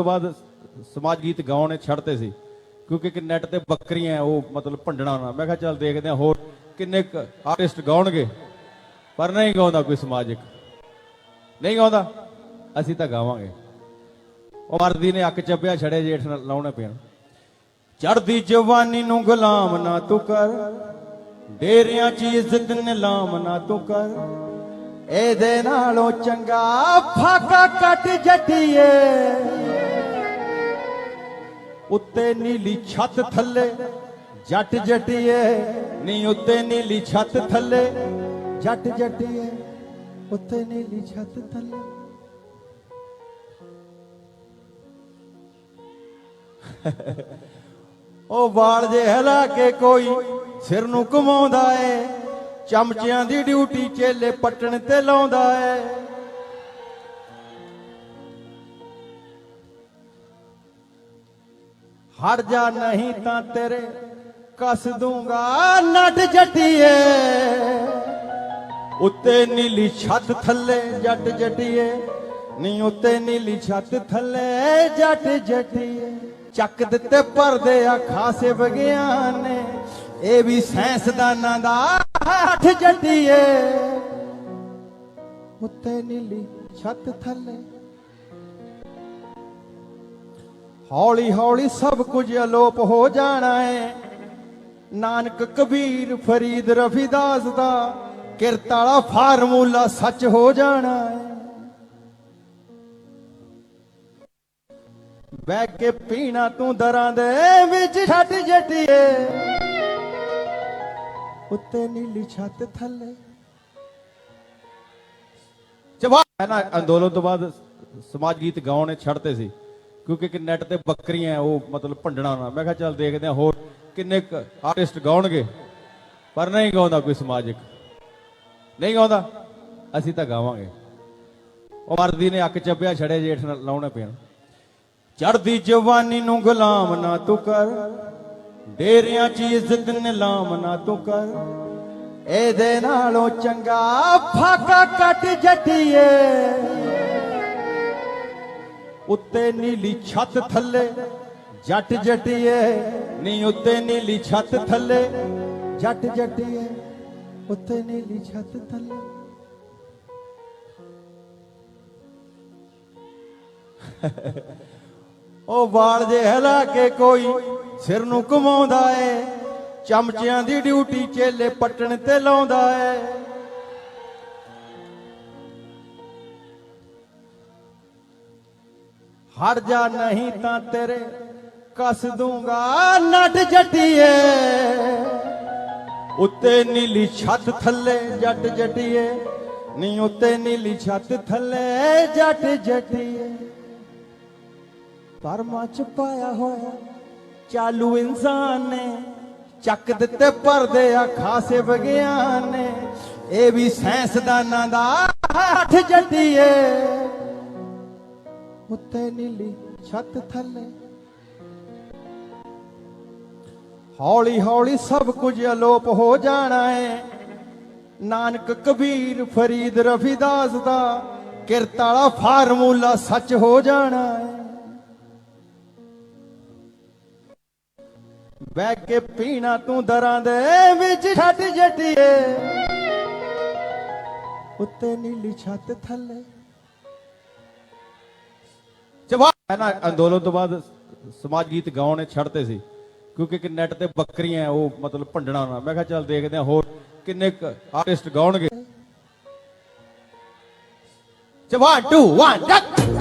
ਤੋਂ ਬਾਅਦ ਸਮਾਜ ਗੀਤ ਗਾਉਣੇ ਛੱਡਤੇ ਸੀ, ਕਿਉਂਕਿ ਕਿ ਨੈਟ ਤੇ ਬੱਕਰੀਆਂ ਉਹ ਮਤਲਬ ਭੰਡਣਾ ਨਾ ਮੈਂ ਕਿਹਾ ਚੱਲ ਦੇਖਦੇ ਹਾਂ ਹੋਰ ਕਿੰਨੇ ਆਰਟਿਸਟ ਗਾਉਣਗੇ, ਪਰ ਨਹੀਂ ਗਾਉਂਦਾ ਕੋਈ ਸਮਾਜਿਕ ਨਹੀਂ ਗਾਉਂਦਾ, ਅਸੀਂ ਤਾਂ ਗਾਵਾਂਗੇ। ਉਹ ਮਰਦੀ ਨੇ ਅੱਕ ਚੱਬਿਆ, ਛੜੇ ਜੇਠ ਨਾਲ ਲਾਉਣੇ ਪੈਣ। ਚੜਦੀ ਜਵਾਨੀ ਨੂੰ ਗੁਲਾਮ ਨਾ ਤੂੰ ਕਰ, ਡੇਰਿਆਂ 'ਚ ਇੱਜ਼ਤ ਨਿਲਾਮ ਨਾ ਤੂੰ ਕਰ। ਇਹਦੇ ਨਾਲੋਂ ਚੰਗਾ ਫਾਕਾ ਕੱਟ ਜੱਟੀਏ। ਉੱਤੇ ਨੀਲੀ ਛੱਤ ਥੱਲੇ ਜੱਟ ਜੱਟੀਏ। ਨੀ ਉੱਤੇ ਨੀਲੀ ਛੱਤ ਥੱਲੇ ਜੱਟ ਜੱਟੀਏ। ਉੱਤੇ ਨੀਲੀ ਛੱਤ ਥੱਲੇ। ਉਹ ਵਾਲ ਜੇ ਹਿਲਾ ਕੇ ਕੋਈ ਸਿਰ ਨੂੰ ਘੁਮਾਉਂਦਾ ਏ। ਚਮਚਿਆਂ ਦੀ ਡਿਊਟੀ ਚੇਲੇ ਪੱਟਣ ਤੇ ਲਾਉਂਦਾ ਏ ਹਟ ਜਾ ਨਹੀਂ ਤਾਂ ਤੇਰੇ ਕੱਸ ਦੂੰਗਾ ਨੱਟ ਜੱਟੀਏ। ਉੱਤੇ ਨੀਲੀ ਛੱਤ ਥੱਲੇ ਜੱਟ ਜੱਟੀਏ, ਨੀ ਉੱਤੇ ਨੀਲੀ ਛੱਤ ਥੱਲੇ ਜੱਟ ਜੱਟੀਏ। ਚੱਕ ਦਿੱਤੇ ਪਰਦੇ ਆ ਖਾਸੇ ਵਿਗਿਆਨ ਨੇ, ਇਹ ਵੀ ਸਾਇੰਸਦਾਨਾਂ ਦਾ ਹੱਥ ਜੱਟੀਏ। ਉੱਤੇ ਨੀਲੀ ਛੱਤ ਥੱਲੇ। ਹੌਲੀ ਹੌਲੀ ਸਭ ਕੁਝ ਅਲੋਪ ਹੋ ਜਾਣਾ ਹੈ ਨਾਨਕ ਕਬੀਰ ਫਰੀਦ ਰਫੀਦਾਸ ਦਾ ਕਿਰਤ ਵਾਲਾ ਫਾਰਮੂਲਾ ਸੱਚ ਹੋ ਜਾਣਾ ਹੈ ਬਹਿ ਕੇ ਪੀਣਾ ਤੂੰ ਦਰਾਂ ਦੇ ਵਿੱਚ ਛੱਡ ਜੱਟੀਏ। ਉੱਤੇ ਨੀਲੀ ਛੱਤ ਥੱਲੇ। ਜਵਾਬ ਹੈ ਅੰਦੋਲਨ ਤੋਂ ਬਾਅਦ ਸਮਾਜ ਗੀਤ ਗਾਉਣੇ ਛੱਡਤੇ ਸੀ, ਕਿਉਂਕਿ ਕਿ ਨੈਟ ਤੇ ਬੱਕਰੀਆਂ ਉਹ ਮਤਲਬ ਭੰਡਣਾ ਨਾ। ਮੈਂ ਕਿਹਾ ਚੱਲ ਦੇਖਦੇ ਹਾਂ ਹੋਰ ਕਿੰਨੇ ਆਰਟਿਸਟ ਗਾਉਣਗੇ। ਪਰ ਨਹੀਂ ਗਾਉਂਦਾ ਕੋਈ ਸਮਾਜਿਕ ਨਹੀਂ ਗਾਉਂਦਾ, ਅਸੀਂ ਤਾਂ ਗਾਵਾਂਗੇ। ਉਹ ਮਰਦੀ ਨੇ ਅੱਕ ਚੱਪਿਆ ਛੜੇ ਜੇਠ ਨਾਲ ਲਾਉਣੇ ਪੈਣ ਚੜਦੀ ਜਵਾਨੀ ਨੂੰ ਗੁਲਾਮ ਨਾ ਤੂੰ ਕਰ। ਡੇਰਿਆਂ 'ਚ ਇੱਜ਼ਤ ਨਿਲਾਮ ਨਾ ਤੂੰ ਕਰ। ਇਹਦੇ ਨਾਲੋਂ ਚੰਗਾ ਫਾਕਾ ਕੱਟ ਜੱਟੀਏ। ਉੱਤੇ ਨੀਲੀ ਛੱਤ ਥੱਲੇ ਜੱਟ ਜੱਟੀਏ। ਨੀ ਉੱਤੇ ਨੀਲੀ ਛੱਤ ਥੱਲੇ ਜੱਟ ਜੱਟੀਏ। ਉੱਤੇ ਨੀਲੀ ਛੱਤ ਥੱਲੇ। ਉਹ ਵਾਲ ਜੇ ਹਿਲਾ ਕੇ ਕੋਈ ਸਿਰ ਨੂੰ ਘੁਮਾਉਂਦਾ ਏ, ਚਮਚਿਆਂ ਦੀ ਡਿਊਟੀ ਚੇਲੇ ਪੱਟਣ ਤੇ ਲਾਉਂਦਾ ਏ। ਹਟ ਜਾ ਨਹੀਂ ਤਾਂ ਤੇਰੇ ਕੱਸ ਦੂੰਗਾ ਨੱਟ ਜਟੀਏ। ਉੱਤੇ ਨੀਲੀ ਛੱਤ ਥੱਲੇ ਜੱਟ ਜਟੀਏ, ਨੀ ਉੱਤੇ ਨੀਲੀ ਛੱਤ ਥੱਲੇ ਜੱਟ ਜਟੀਏ। ਪਰਮਾ ਚ ਪਾਇਆ ਹੋਇਆ ਚਾਲੂ ਇਨਸਾਨ ਨੇ, ਚੱਕ ਦਿੱਤੇ ਪਰਦੇ ਆ ਖਾਸੇ ਵਿਗਿਆਨ ਨੇ। ਇਹ ਵੀ ਸਾਇੰਸਦਾਨਾਂ ਦਾ ਹੱਥ ਜੱਟੀਏ। ਉੱਤੇ ਨੀਲੀ ਛੱਤ ਥੱਲੇ। ਹੌਲੀ ਹੌਲੀ ਸਭ ਕੁਝ ਅਲੋਪ ਹੋ ਜਾਣਾ ਏ। ਨਾਨਕ ਕਬੀਰ ਫਰੀਦ ਰਫੀਦਾਸ ਦਾ ਕਿਰਤ ਵਾਲਾ ਫਾਰਮੂਲਾ ਸੱਚ ਹੋ ਜਾਣਾ ਏ। ਬਹਿ ਕੇ ਪੀਣਾ ਤੂੰ ਦਰਾਂ ਦੇ ਵਿੱਚ ਛੱਡ ਜੱਟੀਏ। ਉੱਤੇ ਨੀਲੀ ਛੱਤ ਥੱਲੇ। ਜਵਾਬ ਨਾ ਅੰਦੋਲਨ ਤੋਂ ਬਾਅਦ ਸਮਾਜ ਗੀਤ ਗਾਉਣੇ ਛੱਡਦੇ ਸੀ। ਕਿਉਂਕਿ ਕਿ ਨੈਟ ਤੇ ਬੱਕਰੀਆਂ ਹੈ, ਉਹ ਮਤਲਬ ਭੰਡਣਾ ਨਾ ਮੈਂ ਕਿਹਾ ਚੱਲ ਦੇਖਦੇ ਹਾਂ ਹੋਰ ਕਿੰਨੇ ਆਰਟਿਸਟ ਗਾਉਣਗੇ। ਜਵਾਬ 2 1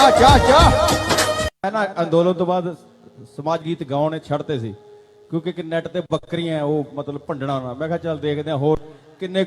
ਡਕ ਚਾ ਚਾ ਨਾ ਅੰਦੋਲਨ ਤੋਂ ਬਾਅਦ ਸਮਾਜ ਗੀਤ ਗਾਉਣੇ ਛੱਡਤੇ ਸੀ ਕਿਉਂਕਿ ਕਿ ਨੈਟ ਤੇ ਬੱਕਰੀਆਂ ਹੈ, ਉਹ ਮਤਲਬ ਭੰਡਣਾ ਨਾ ਮੈਂ ਕਿਹਾ ਚੱਲ ਦੇਖਦੇ ਹਾਂ ਹੋਰ ਕਿੰਨੇ